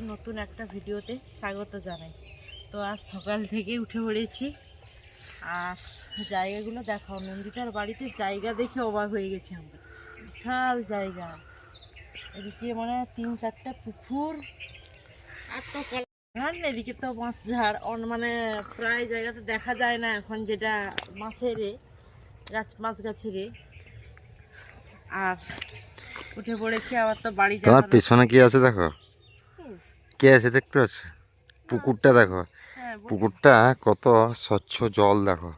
নতুন একটা ভিডিওতে স্বাগত জানাই। তো আজ সকাল থেকে উঠে পড়েছি আর জায়গাগুলো দেখাও নন্দিতার বাড়িতে জায়গা দেখে অবাক হয়ে গেছি আমরা। বিশাল জায়গা। এদিকে মানে তিন চারটা পুকুর। আর তো বাগান, এদিকে তো মাছ ঝাড়। অন- মানে প্রায় জায়গাতে দেখা যায় না এখন যেটা মাছের গাছ মাছ গাছের আর উঠে পড়েছি আবার তো বাড়ি যাওয়ার পেছনে কি আছে দেখো। কে আছে দেখতে পাচ্ছ? পুকুরটা দেখো। হ্যাঁ পুকুরটা কত স্বচ্ছ জল দেখো।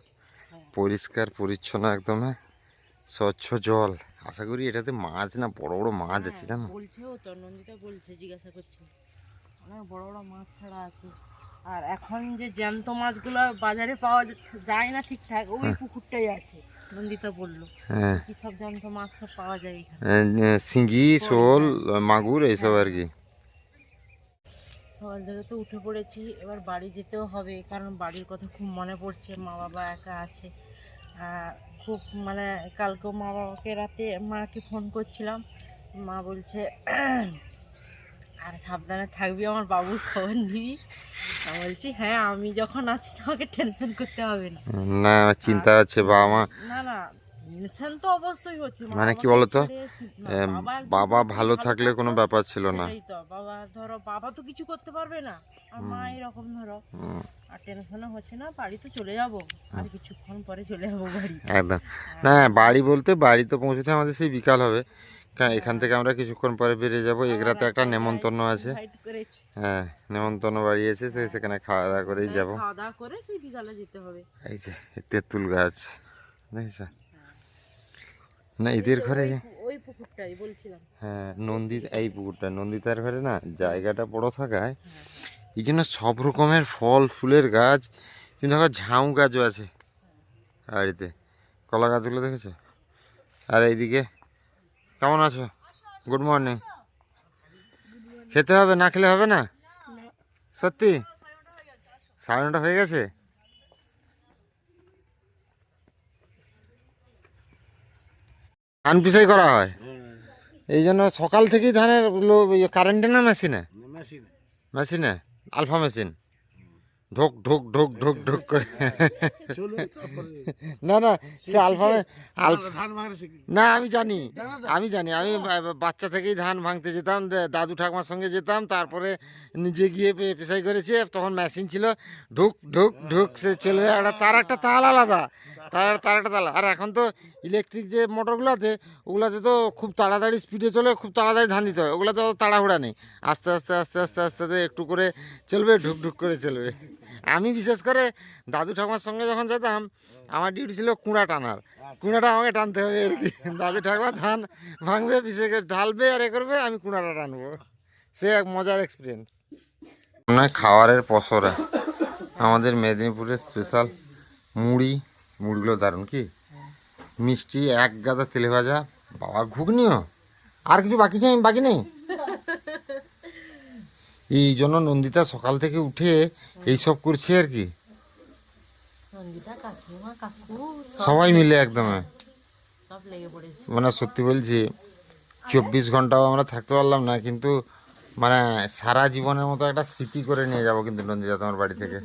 পরিষ্কার পরিচ্ছন্ন একদম হ্যাঁ? স্বচ্ছ জল। আশা করি এটাতে মাছ না বড় বড় মাছ আছে হ্যাঁ, জানো? বলছেও তো নন্দিতা বলছে জিজ্ঞাসা করছে। অনেক বড় বড় মাছ ছাড়া আছে। আর এখন যে জ্যান্ত মাছগুলো বাজারে পাওয়া যায় না ঠিকঠাক ওই পুকুরটাই আছে নন্দিতা বলল। হ্যাঁ। কি সব জ্যান্ত মাছ সব পাওয়া যায় এখানে। শিঙি শোল মাগুর এইসব আর কি। সকাল থেকে তো উঠে পড়েছি এবার বাড়ি যেতেও হবে কারণ বাড়ির কথা খুব মনে পড়ছে মা বাবা একা আছে। খুব মানে কালকেও মা বাবাকে রাতে মাকে ফোন করছিলাম মা বলছে আর সাবধানে থাকবি আমার বাবুর খবর নিবি। বলছি হ্যাঁ আমি যখন আছি তোমাকে টেনশন করতে হবে না। না চিন্তা হচ্ছে বাবা মা না না তো অবশ্যই হচ্ছে মানে কি বলতো? বাবা ভালো থাকলে কোনো ব্যাপার ছিল না। বাবা ধরো বাবা তো কিছু করতে পারবে না। আর মা এরকম ধরো। আর টেনশনও হচ্ছে না বাড়ি তো চলে যাব। আর কিছুক্ষণ পরে চলে যাব বাড়ি। একদম। না বাড়ি বলতে বাড়ি তো পৌঁছতে আমাদের সেই বিকাল হবে। কারণ এখান থেকে আমরা কিছুক্ষণ পরে বেরিয়ে যাব। এগরাতে একটা নেমন্তন্ন আছে। হ্যাঁ নেমন্তন্ন বাড়ি আছে সে সেখানে খাওয়া দাওয়া করেই হ্যাঁ, যাব। খাওয়া দাওয়া করে সেই বিকালে যেতে হবে। এই যে তেঁতুল গাছ দেখেছ? না এদের ঘরে ওই পুকুরটাই বলছিলাম। হ্যাঁ নন্দিত এই পুকুরটা নন্দিতার ঘরে না জায়গাটা বড় থাকায় এই জন্য সব রকমের ফল ফুলের গাছ কিন্তু দেখো ঝাউ গাছও আছে বাড়িতে। কলা গাছগুলো দেখেছ? আর এইদিকে কেমন আছো? গুড মর্নিং খেতে হবে না খেলে হবে না। সত্যি? সাড়ে নটা হয়ে গেছে? ধান পিসাই করা হয়। এই জন্য সকাল থেকেই ধানের কারেন্টে না মেশিনে মেশিনে আলফা মেশিন ঢোক ঢোক ঢোক ঢোক ঢোক করে। না না সে আলফা না আমি জানি। আমি জানি। আমি বাচ্চা থেকেই ধান ভাঙতে যেতাম দাদু ঠাকুমার সঙ্গে যেতাম তারপরে নিজে গিয়ে পেশাই করেছি তখন মেশিন ছিল। ঢুক ঢুক ঢুক সে চলে একটা তার একটা তাল আলাদা। তার তার একটা তাল। আর এখন তো ইলেকট্রিক যে মোটরগুলোতে ওগুলাতে তো খুব তাড়াতাড়ি স্পিডে চলে, খুব তাড়াতাড়ি ধান দিতে হয়। ওগুলোতে অত তাড়াহুড়া নেই। আস্তে আস্তে আস্তে আস্তে আস্তে একটু করে চলবে, ঢুক ঢুক করে চলবে। আমি বিশেষ করে দাদু ঠাকুমার সঙ্গে যখন যেতাম, আমার ডিউটি ছিল কুঁড়া টানার। কুঁড়াটা আমাকে টানতে হবে আর কি। দাদু ঠাকুমা ধান ভাঙবে পিছিয়ে ঢালবে আর এ করবে, আমি কুঁড়াটা টানবো। সে এক মজার এক্সপিরিয়েন্স খাবারের পসরা। আমাদের মেদিনীপুরের স্পেশাল মুড়ি মুড়িগুলো দারুণ কি? মিষ্টি এক গাদা তেলে ভাজা বাবা ঘুগনিও। আর কিছু বাকি চাই বাকি নেই? এই জন্য নন্দিতা সকাল থেকে উঠে এইসব করছে আর কি। সবাই মিলে একদম। মানে সত্যি বলছি চব্বিশ ঘন্টাও আমরা থাকতে পারলাম না কিন্তু মানে সারা জীবনের মতো একটা স্মৃতি করে নিয়ে যাব কিন্তু নন্দিতা তোমার বাড়ি থেকে।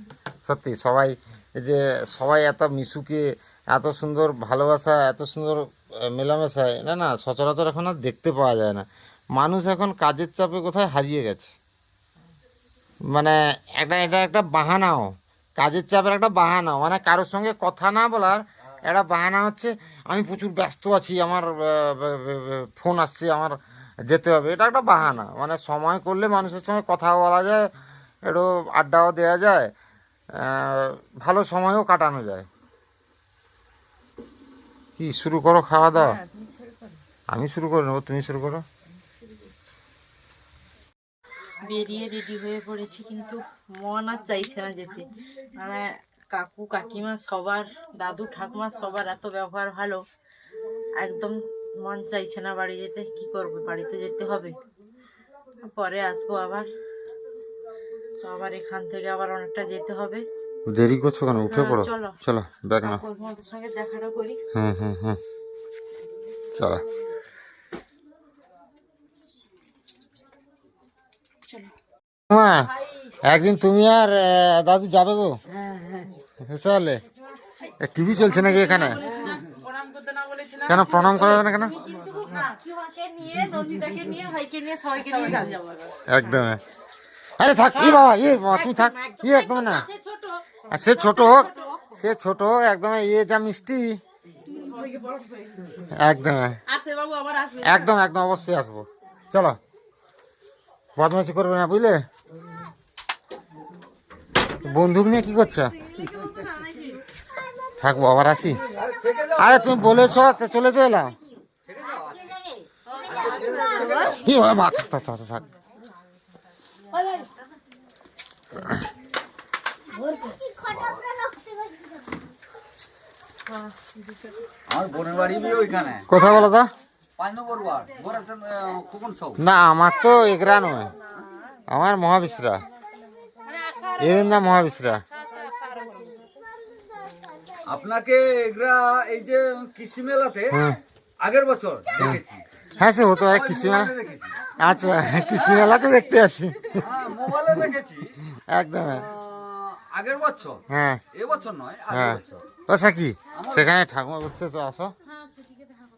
সত্যি সবাই যে সবাই এত মিশুকে, এত সুন্দর ভালোবাসা, এত সুন্দর মেলামেশায়, না না, সচরাচর এখন আর দেখতে পাওয়া যায় না। মানুষ এখন কাজের চাপে কোথায় হারিয়ে গেছে। মানে একটা, এটা একটা বাহানাও, কাজের চাপের একটা বাহানাও। মানে কারোর সঙ্গে কথা না বলার একটা বাহানা হচ্ছে, আমি প্রচুর ব্যস্ত আছি, আমার ফোন আসছে, আমার যেতে হবে, এটা একটা বাহানা। মানে সময় করলে মানুষের সঙ্গে কথা বলা যায়, একটু আড্ডাও দেওয়া যায়। ভালো সময়ও কাটানো যায়। কি শুরু করো খাওয়া দাওয়া? হ্যাঁ আমি শুরু করে নেব তুমি শুরু করো। বেরিয়ে রেডি হয়ে পড়েছি কিন্তু মন আর চাইছে না যেতে। মানে কাকু কাকিমা সবার দাদু ঠাকুমা সবার এত ব্যবহার ভালো একদম মন চাইছে না বাড়ি যেতে। কি করব বাড়িতে যেতে হবে। পরে আসব আবার। তো আবার এখান থেকে আবার অনেকটা যেতে হবে। দেরি করছ কেন? উঠে হ্যাঁ, পড়ো। চলো। চলো ব্যাগ না কাকুর সঙ্গে দেখাটা করি। হুম হুম হুম। চলো। মা একদিন তুমি আর দাদু যাবে গো? তাহলে? টিভি চলছে নাকি এখানে? কেন প্রণাম করা যাবে না কেন? একদম আরে থাক ই বাবা ইয়ে বাবা তুমি থাক ইয়ে একদম না। আর সে ছোট। হোক সে ছোট হোক একদম ইয়ে যা মিষ্টি। একদম। একদম একদম অবশ্যই আসব। চলো। বদমাইশি করবে না বুঝলে? বন্দুক নিয়ে কি করছ? থাকব আবার আসি? আরে তুমি বলেছ তো চলে তো এলাম। কি বাবা থাক থাক থাক আমার বোনের বাড়ি বি ওইখানে কোথায় বলো তো। না আমার তো এগরা নয়। আমার মহাবিশ্রা। এরিন্দা মহাবিশ্রা। আপনাকে এগুলা এই যে কৃষি মেলাতে আগের বছর দেখেছি। হ্যাঁ সে হতো এক কৃষি মেলা আচ্ছা কৃষি মেলা তো দেখতে আসি। হ্যাঁ মোবাইলে দেখেছি। একদম। আগের বছর। হ্যাঁ। এবছর নয় হ্যাঁ। বছর। আচ্ছা কি? সেখানে ঠাকুমা বসছে তো আসো।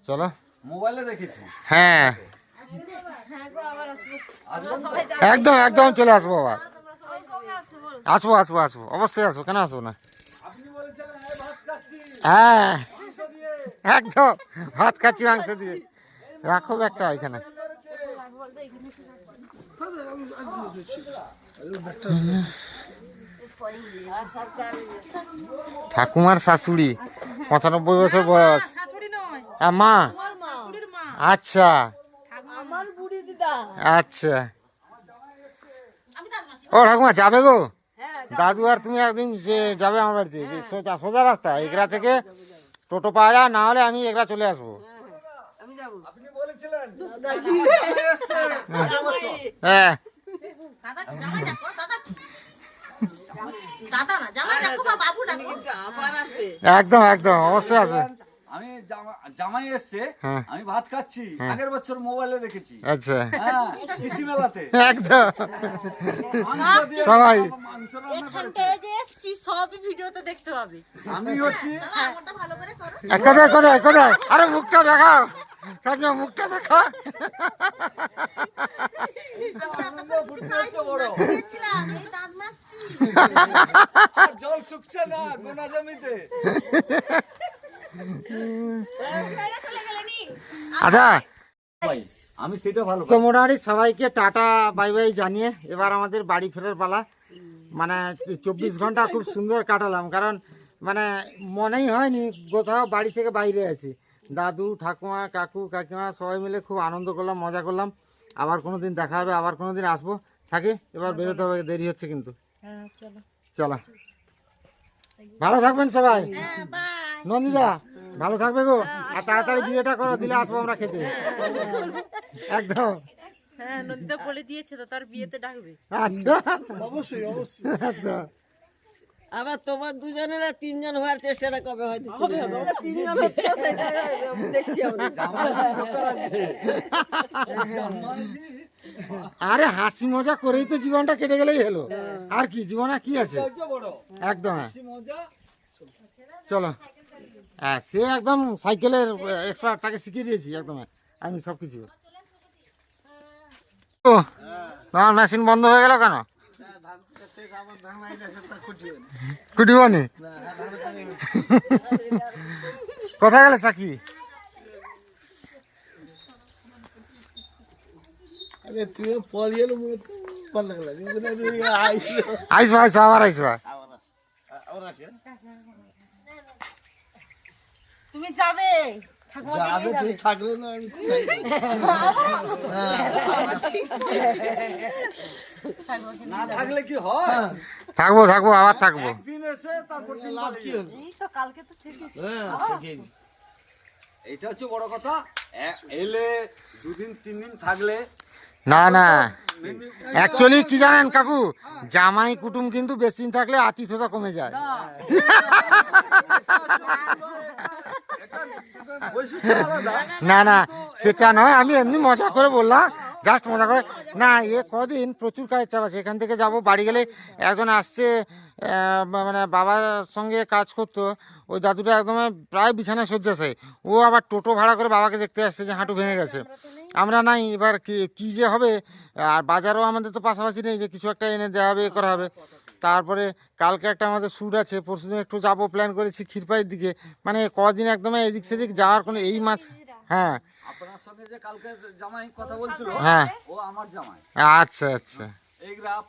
চলো। মোবাইলে দেখেছি। হ্যাঁ। একদম একদম চলে আসব আবার। আসব আসব আসব। অবশ্যই আসব কেন আসব না? আপনি বলেছেন "এই ভাত খাচ্ছি। হ্যাঁ। একদম ভাত খাচ্ছি মাংস দিয়ে। রাখো একটা এখানে। ঠাকুমার শাশুড়ি, পঁচানব্বই বছর বয়স। মা? আচ্ছা। আচ্ছা। ও ঠাকুমা, যাবে গো? দাদু আর তুমি একদিন যে যাবে আমার বাড়িতে সোজা রাস্তা, এগরা থেকে টোটো পাওয়া যায়, না হলে আমি এগরা চলে আসব। একদম একদম অবশ্যই আসবে আমি জামাই এসছে হ্যাঁ। আমি ভাত খাচ্ছি। আগের বছর মোবাইলে দেখেছি। আচ্ছা। হ্যাঁ কৃষি মেলাতে। একদম। সবাই। আমি হচ্ছি কোথায় কোথায় কোথায়? আরে মুখটা দেখাও। কাকিমা মুখটা দেখা। জল শুকছে না গোনা জমিতে। আচ্ছা। ভাই আমি সেটা ভালো তো মোটামুটি সবাইকে টাটা বাই বাই জানিয়ে এবার আমাদের বাড়ি ফেরার পালা। মানে চব্বিশ ঘণ্টা খুব সুন্দর কাটালাম কারণ মানে মনেই হয়নি কোথাও বাড়ি থেকে বাইরে আছি। দাদু ঠাকুমা কাকু কাকিমা সবাই মিলে খুব আনন্দ করলাম মজা করলাম। আবার কোনো দিন দেখা হবে আবার কোনো দিন আসব। থাকি এবার বেরোতে হবে দেরি হচ্ছে কিন্তু। হ্যাঁ চলো। চলো। ভালো থাকবেন সবাই। বাই নন্দিদা ভালো থাকবে গো। আর তাড়াতাড়ি বিয়েটা করো দিলে আসব আমরা খেতে। একদম। হ্যাঁ নদীতে বলে দিয়েছে তো তার বিয়েতে ডাকবে। আচ্ছা। অবশ্যই অবশ্যই। একদম। আবার তোমার দুজনের আর তিনজন হওয়ার চেষ্টাটা কবে হয়তো তিনজন হচ্ছে সেটা দেখছি আরে হাসি মজা করেই তো জীবনটা কেটে গেলেই হলো। আর কি জীবন আর কি আছে? একদম হ্যাঁ। চলো। হ্যাঁ সে একদম সাইকেলের এক্সপার্ট তাকে শিখিয়ে দিয়েছি একদম আমি সব কিছু ও তোমার মেশিন বন্ধ হয়ে গেল কেন? কুটিবনি কোথায় গেলে সাকি? আইসবা আইসবা আবার আইসবা তুমি যাবে? যাবে তুই থাকলে না আমি না থাকলে কি হয়? থাকব থাকব আবার থাকব। দিন এসে তারপর দিন লাভ কি হবে এই তো কালকে তো থেকেছি। হ্যাঁ এটা হচ্ছে বড় কথা। এলে দুদিন তিন দিন থাকলে না না। অ্যাকচুয়ালি কি জানেন কাকু? জামাই কুটুম কিন্তু বেশি দিন থাকলে আতিথ্যতা কমে যায়। না। না সেটা নয় আমি এমনি মজা করে বললাম জাস্ট মজা করে। না এ কদিন প্রচুর কাজের চাপ আছে এখান থেকে যাব বাড়ি গেলে একজন আসছে মানে বাবার সঙ্গে কাজ করতো ওই দাদুটা একদম প্রায় বিছানায় শয্যাশায়ী। ও আবার টোটো ভাড়া করে বাবাকে দেখতে আসছে যে হাঁটু ভেঙে গেছে। আমরা নাই। এবার কি কী যে হবে? আর বাজারও আমাদের তো পাশাপাশি নেই যে কিছু একটা এনে দেওয়া হবে এ করা হবে। তারপরে কালকে একটা আমাদের শ্যুট আছে পরশুদিন একটু যাব প্ল্যান করেছি ক্ষীরপাইয়ের দিকে। মানে কদিন একদম এদিক সেদিক যাওয়ার কোনো এই মাছ হ্যাঁ। আপনার সঙ্গে যে কালকে জামাই কথা বলছিল হ্যাঁ। ও আমার জামাই। আচ্ছা আচ্ছা।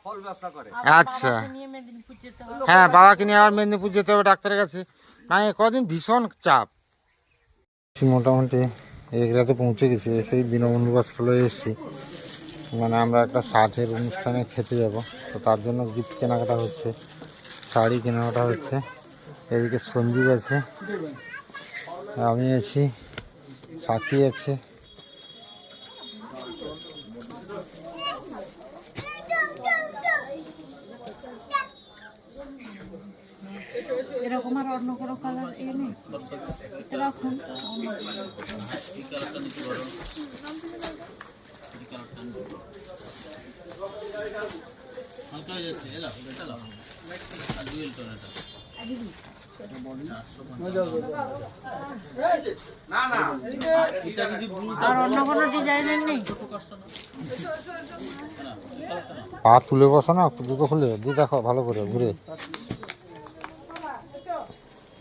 ফল ব্যবসা করে। আচ্ছা। হ্যাঁ বাবাকে নিয়ে আবার মেদিনীপুর যেতে হবে ডাক্তারের কাছে। মানে কদিন ভীষণ চাপ। মোটামুটি এগুলাতে পৌঁছে গেছি এসেই দীনবন্ধু বাসস্থলে এসেছি। মানে আমরা একটা ষাটের অনুষ্ঠানে খেতে যাব, তো তার জন্য গিফট কেনাকাটা হচ্ছে, শাড়ি কেনাকাটা হচ্ছে। এদিকে সঞ্জীব আছে, আমি আছি, সাথী আছে। পা তুলে বসো না জুতো খুলে দিয়ে দেখো ভালো করে ঘুরে।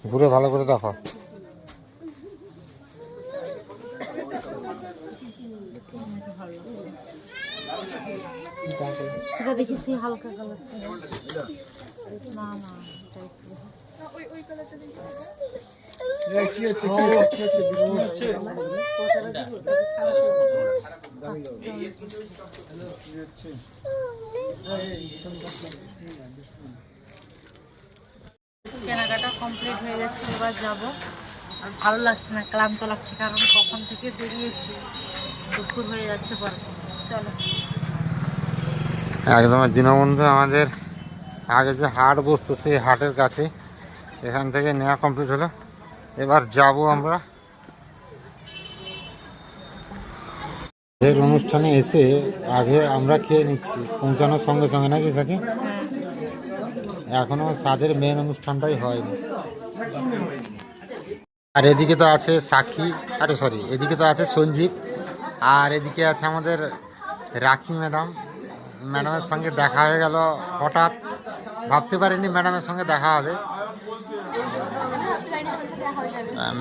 ঘুরে ভালো করে দেখো সেটা দেখেছি হালকা কালারটা না না কি হচ্ছে কি হচ্ছে বৃষ্টি হচ্ছে কেনাকাটা কমপ্লিট হয়ে গেছে, এবার যাব। আর ভালো লাগছে না, ক্লান্ত লাগছে, কারণ কখন থেকে বেরিয়েছি, দুপুর হয়ে যাচ্ছে পর চলো। একদম দীনবন্ধু আমাদের আগে যে হাট বসতো, সেই হাটের কাছে, এখান থেকে নেওয়া কমপ্লিট হলো। এবার যাব আমরা। অনুষ্ঠানে এসে আগে আমরা খেয়ে নিচ্ছি, পৌঁছানোর সঙ্গে সঙ্গে, নাকি সাকি? এখনও সাদের মেন অনুষ্ঠানটাই হয়নি। আর এদিকে তো আছে সাক্ষী আরে সরি এদিকে তো আছে সঞ্জীব আর এদিকে আছে আমাদের রাখি ম্যাডাম। ম্যাডামের সঙ্গে দেখা হয়ে গেল হঠাৎ। ভাবতে পারিনি ম্যাডামের সঙ্গে দেখা হবে।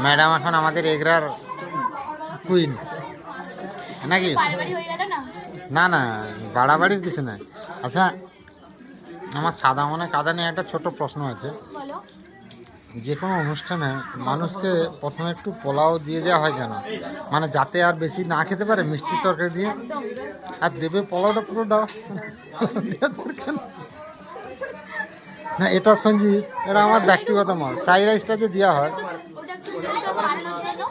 ম্যাডাম এখন আমাদের এগরার কুইন নাকি? না? না বাড়াবাড়ির কিছু নয় আচ্ছা আমার সাদা মনে কাদা নিয়ে একটা ছোট প্রশ্ন আছে। যে কোনো অনুষ্ঠানে মানুষকে প্রথমে একটু পোলাও দিয়ে দেওয়া হয় কেন? মানে যাতে আর বেশি না খেতে পারে, মিষ্টি তরকারি দিয়ে? আর দেবে পোলাওটা পুরো দাও। দেওয়ার দরকার না, এটা সঞ্জীব, এটা আমার ব্যক্তিগত মত। ফ্রাইড রাইসটা যে দেওয়া হয় ওটা একটু মেনুটা বাড়ানোর জন্য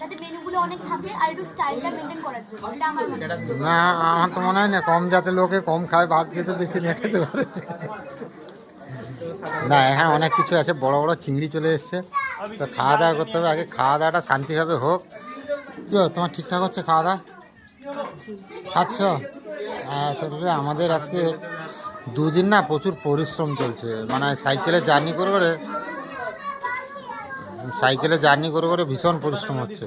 যাতে মেনুগুলো অনেক থাকে আর একটু স্টাইলটা মেনটেন করার জন্য এটা আমার মনে হয়। না আমার তো মনে হয় না কম যাতে লোকে কম খায় ভাত খেতে বেশি নিয়ে খেতে পারে। না এখানে অনেক কিছু আছে বড় বড় চিংড়ি চলে এসছে। তো খাওয়া দাওয়া করতে হবে আগে খাওয়া দাওয়াটা শান্তিভাবে হোক। কি তোমার ঠিকঠাক হচ্ছে খাওয়া দাওয়া? খাচ্ছ। হ্যাঁ সেটাতে আমাদের আজকে দুদিন না প্রচুর পরিশ্রম চলছে। মানে সাইকেলে জার্নি করে করে সাইকেলে জার্নি করে করে ভীষণ পরিশ্রম হচ্ছে।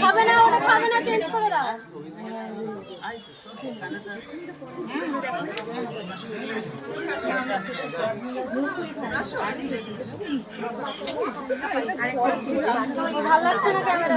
খাবে না ওটা খাবে না চেঞ্জ করে দাও। ভালো লাগছে না ক্যামেরা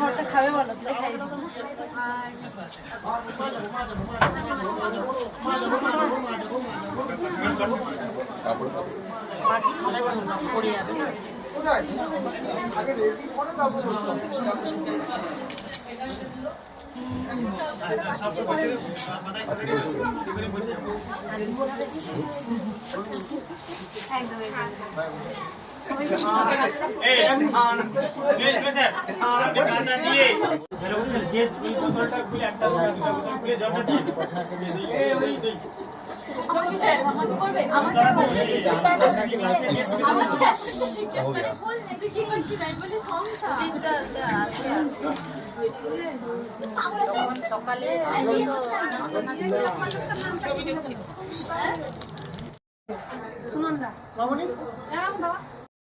করে খাবে বলো বাকি সবাই পড়ে যাবে একদম একদম করবে আমাকে আমাকে কি করছি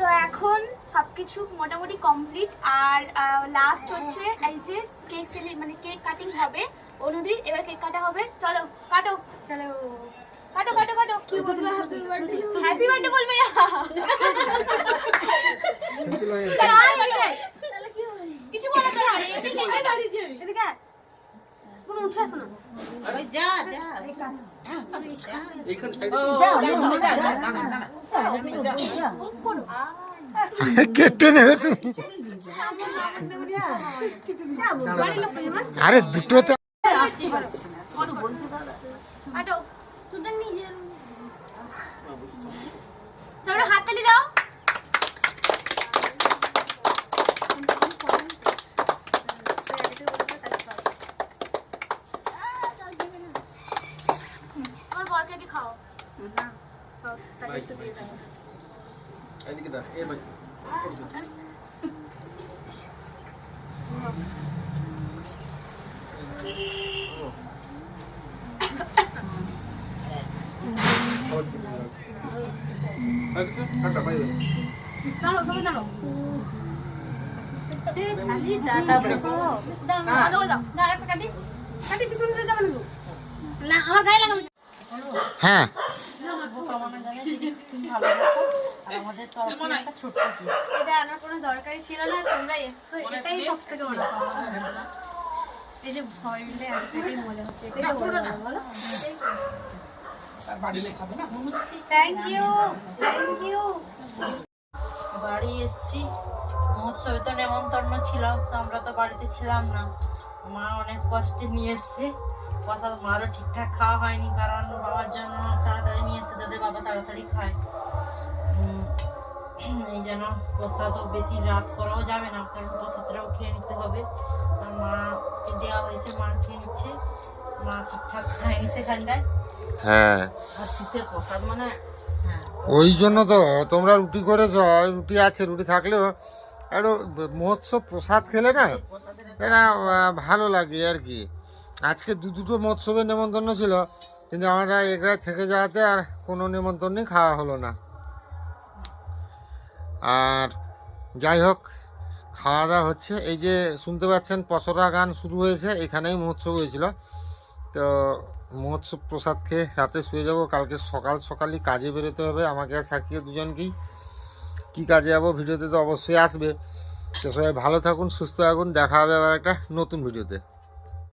তো এখন সবকিছু মোটামুটি কমপ্লিট আর লাস্ট হচ্ছে এই যে কেক সেলি মানে কেক কাটিং হবে। অনুদিন এবার কেক কাটা হবে। চলো কাটো। চলো। কাটো কাটো কাটো। কি বলবে হ্যাপি বার্থডে হ্যাপি বার্থডে বলবে না। তাহলে আয়, আয়। কিছু বলা তো হয় কেক কাটো এদিকে। কোনো উঠে আসো না। কেটে নেবে তুমি। আরে দুটো তো আটো তোদের হাততালি দাও আমার বরকে একটু খাও খাও, তাকে একটু দিয়ে দাও। দাঁড়াও, সবাই দাঁড়াও। দাঁড়াও, আলাদা করে দাও। দাঁড়াও, একটা কাটি। কাটি, পিছনে উঠে যাবে না তো। না, আমার গায়ে লাগাবে না। হ্যাঁ শুভকামনা জানাই দিদি তুমি ভালো থাকো আর আমাদের তরফ থেকে একটা ছোট্ট এটা আনার কোনো দরকারই ছিল না তোমরা এসছো এটাই সব বড় পাওয়া এই যে সবাই মিলে আসছে এটাই মজা হচ্ছে এটাই তো বলো। থ্যাংক ইউ থ্যাংক ইউ বাড়ি এসেছি মহোৎসবে তো নেমন্তন্ন ছিলাম তো আমরা তো বাড়িতে ছিলাম না। মা অনেক কষ্টে নিয়ে এসছে। মারও ঠিকঠাক খাওয়া হয়নি কারণ বাবার জন্য তাড়াতাড়ি নিয়ে এসে যাদের বাবা তাড়াতাড়ি খায়। এই যেন প্রসাদও বেশি রাত করাও যাবে না কারণ প্রসাদটাও খেয়ে নিতে হবে। আর মাকে দেওয়া হয়েছে মা খেয়ে নিচ্ছে। মা ঠিকঠাক খায়নি সেখানটায়। হ্যাঁ। আর শীতের প্রসাদ মানে হ্যাঁ। ওই জন্য তো তোমরা রুটি করেছ রুটি আছে রুটি থাকলেও একটু মহোৎসব প্রসাদ খেলে না? এটা ভালো লাগে আর কি। আজকে দু দুটো মহোৎসবের নেমন্তন্ন ছিল কিন্তু আমরা এগড়ায় থেকে যাওয়াতে আর কোনো নেমন্তন্নই খাওয়া হলো না। আর যাই হোক খাওয়া দাওয়া হচ্ছে। এই যে শুনতে পাচ্ছেন, পসরা গান শুরু হয়েছে। এখানেই মহোৎসব হয়েছিল। তো মহোৎসব প্রসাদ খেয়ে রাতে শুয়ে যাব। কালকে সকাল সকালই কাজে বেরোতে হবে। আমাকে আর সাকিয়ে দুজনকেই। কী কাজে যাব ভিডিওতে তো অবশ্যই আসবে। তো সবাই ভালো থাকুন, সুস্থ থাকুন। দেখা হবে আবার একটা নতুন ভিডিওতে।